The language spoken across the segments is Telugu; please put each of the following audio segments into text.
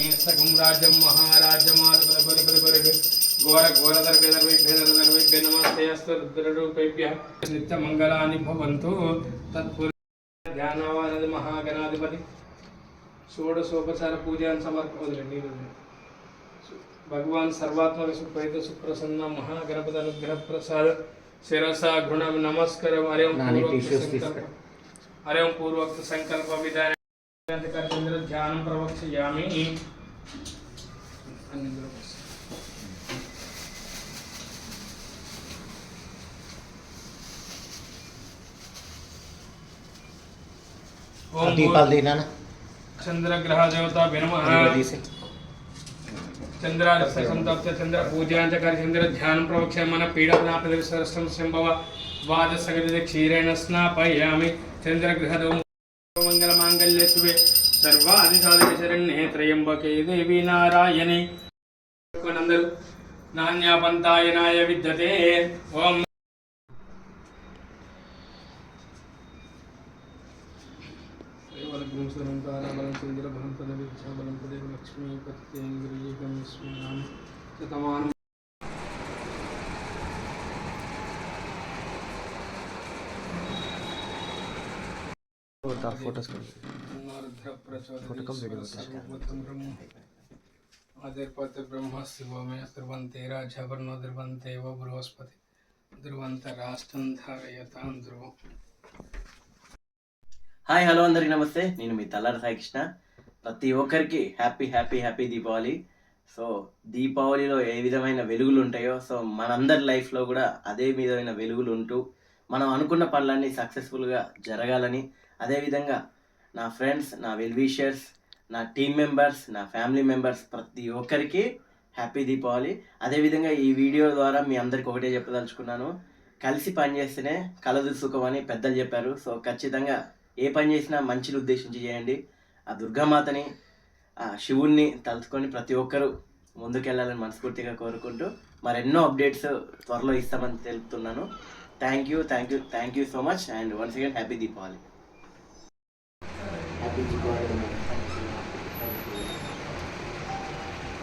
మే సగం రాజ్యం మహారాజ్యమాదుల బలి బలి బలి బలి ఘోర ఘోర దర్భే దర్భే భేద రుద్రరూపేభ్య నిత్య మంగళాని భవంతు తత్పూర్వ ధ్యానవానది మహాగణాధిపతి షోడశోపచార పూజాన్ని సమర్పవదులండి భగవాన్ సర్వాత్మక సుప్రైత సుప్రసన్న మహాగణపతి అనుగ్రహ ప్రసాద శిరస గుణం నమస్కారం హరిం నాని పూర్వోక్త సంకల్ప విధానం ध्यान प्रवक्षयामी। दीपाल देना ना। चंद्र ग्रह देवता चंद्र संतप्त चंद्र पूजा चंद्र ध्यान प्रवक्ष मन पीड़ा प्रवक्ष्यमान पीडनापदविसरष्टं शम्भव। वादसगदित क्षीरेण चंद्र ग्रह ಮಂಗಲಮಾಂಗಲ್ಯಸುವೆ. ಸರ್ವ ಅಧಿಸಾಧಕ ಶರಣ್ಯೆ ತ್ರಯಂಬಕೆ ದೇವಿ ನಾರಾಯಣೇ ನಂದರು ನಾಣ್ಯ ಪಂತಾಯನಾಯ ವಿದ್ಯತೆ ಓಂ. ಶತಮಾನ ఫోటోస్ బ్రహ్మ శివమే ధ్రువంతే రాజవర్ణో ధ్రువంతే బృహస్పతి ధ్రువంత రాష్ట్రం ధారయతాం ధ్రువం హాయ్ హలో అందరికి నమస్తే. నేను మీ తల్లారి సాయి కృష్ణ ప్రతి ఒక్కరికి happy happy happy Deepavali so దీపావళిలో ఏ విధమైన వెలుగులు ఉంటాయో సో మనందరి లైఫ్లో కూడా అదే విధమైన వెలుగులు ఉంటూ మనం అనుకున్న పనులన్నీ సక్సెస్ఫుల్గా జరగాలని అదేవిధంగా నా ఫ్రెండ్స్ నా వెల్విషర్స్ నా టీం మెంబర్స్ నా ఫ్యామిలీ మెంబర్స్ ప్రతి ఒక్కరికి హ్యాపీ దీపావళి. అదేవిధంగా ఈ వీడియో ద్వారా మీ అందరికి ఒకటే చెప్పదలుచుకున్నాను. కలిసి పనిచేస్తేనే కలదు సుఖం అని పెద్దలు చెప్పారు. సో ఖచ్చితంగా ఏ పని చేసినా మంచిని ఉద్దేశించి చేయండి. ఆ దుర్గామాతని ఆ శివుణ్ణి తలుచుకొని ప్రతి ఒక్కరూ ముందుకెళ్ళాలని మనస్ఫూర్తిగా కోరుకుంటూ మరెన్నో అప్డేట్స్ త్వరలో ఇస్తామని తెలుపుతున్నాను. thank you thank you thank you so much and once again happy Deepavali. Happy Deepavali thank you.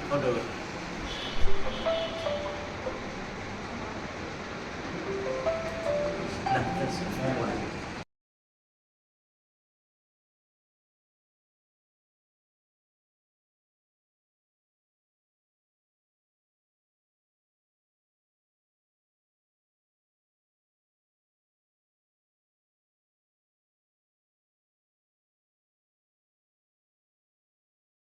Thank you.